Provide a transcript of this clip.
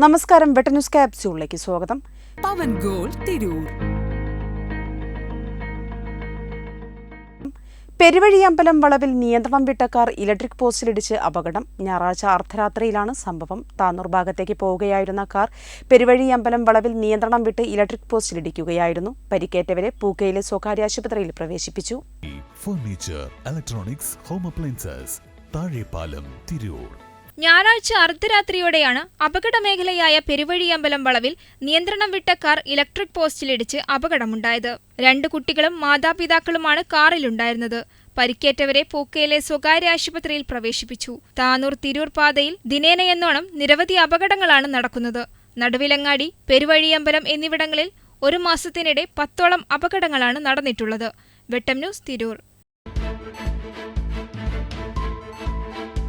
നമസ്കാരം വെട്ടന്യൂസ് ക്യാപ്സ്യൂളിലേക്ക് സ്വാഗതം. പവൻ ഗോൾ തിരൂർ. പെരുവഴിയമ്പലം വളവിൽ നിയന്ത്രണം വിട്ട കാർ ഇലക്ട്രിക് പോസ്റ്റിലിടിച്ച് അപകടം. ഞായറാഴ്ച അർദ്ധരാത്രിയിലാണ് സംഭവം. താന്നൂർ ഭാഗത്തേക്ക് പോവുകയായിരുന്ന കാർ പെരുവഴിയമ്പലം വളവിൽ നിയന്ത്രണം വിട്ട് ഇലക്ട്രിക് പോസ്റ്റിലിടിക്കുകയായിരുന്നു. പരിക്കേറ്റവരെ പൂക്കയിലെ സ്വകാര്യ ആശുപത്രിയിൽ പ്രവേശിപ്പിച്ചു. Furniture electronics home appliances Thazhepalam Tirur ഞായറാഴ്ച അർദ്ധരാത്രിയോടെയാണ് അപകട മേഖലയായ പെരുവഴിയമ്പലം വളവിൽ നിയന്ത്രണം വിട്ട കാർ ഇലക്ട്രിക് പോസ്റ്റിലിടിച്ച് അപകടമുണ്ടായത്. രണ്ട് കുട്ടികളും മാതാപിതാക്കളുമാണ് കാറിലുണ്ടായിരുന്നത്. പരിക്കേറ്റവരെ പൂക്കയിലെ സ്വകാര്യ ആശുപത്രിയിൽ പ്രവേശിപ്പിച്ചു. താനൂർ തിരൂർ പാതയിൽ ദിനേനയെന്നോണം നിരവധി അപകടങ്ങളാണ് നടക്കുന്നത്. നടുവിലങ്ങാടി പെരുവഴിയമ്പലം എന്നിവിടങ്ങളിൽ ഒരു മാസത്തിനിടെ പത്തോളം അപകടങ്ങളാണ് നടന്നിട്ടുള്ളത്. വെട്ടം ന്യൂസ് തിരൂർ.